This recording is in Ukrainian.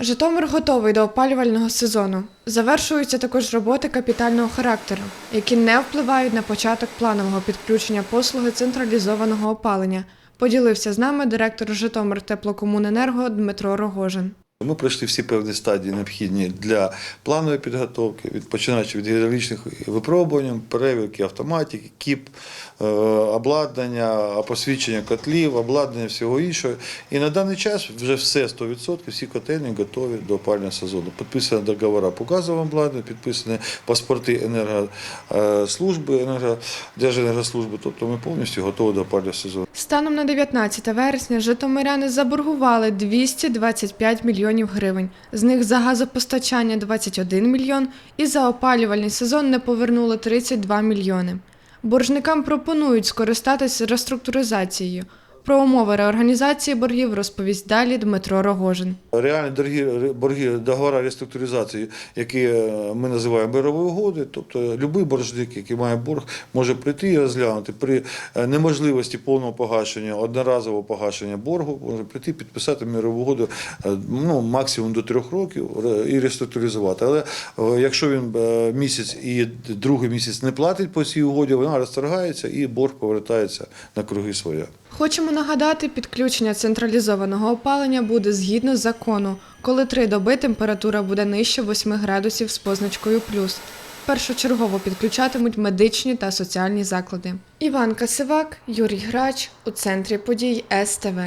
Житомир готовий до опалювального сезону. Завершуються також роботи капітального характеру, які не впливають на початок планового підключення послуги централізованого опалення. Поділився з нами директор Житомир теплокомуненерго Дмитро Рогожин. Ми пройшли всі певні стадії необхідні для планової підготовки, від починаючи від гідравлічних випробувань, перевірки автоматики, кіп, е, обладнання, посвідчення котлів, обладнання всього іншого. І на даний час вже все 100%, всі котельні готові до опалювального сезону. Підписані договори по газовому обладнанню, підписані паспорти енергослужби, енерго, Держенергослужби, тобто ми повністю готові до опалювального сезону. Станом на 19 вересня житомиряни заборгували 225 мільйонів гривень. З них за газопостачання 21 мільйон і за опалювальний сезон не повернули 32 мільйони. Боржникам пропонують скористатися реструктуризацією. Про умови реорганізації боргів розповість далі Дмитро Рогожин. Реальні дорогі борги договори реструктуризації, які е, ми називаємо мирової угоди, тобто будь-який боржник, який має борг, може прийти і розглянути при е, неможливості повного погашення, одноразового погашення боргу, може прийти підписати мирову угоду е, ну, максимум до трьох років і реструктуризувати. Але якщо він місяць і другий місяць не платить по цій угоді, вона розторгається і борг повертається на круги своя. Хочемо нагадати, підключення централізованого опалення буде згідно закону, коли три доби температура буде нижче 8 градусів з позначкою плюс. Першочергово підключатимуть медичні та соціальні заклади. Іван Касивак, Юрій Грач у центрі подій СТВ.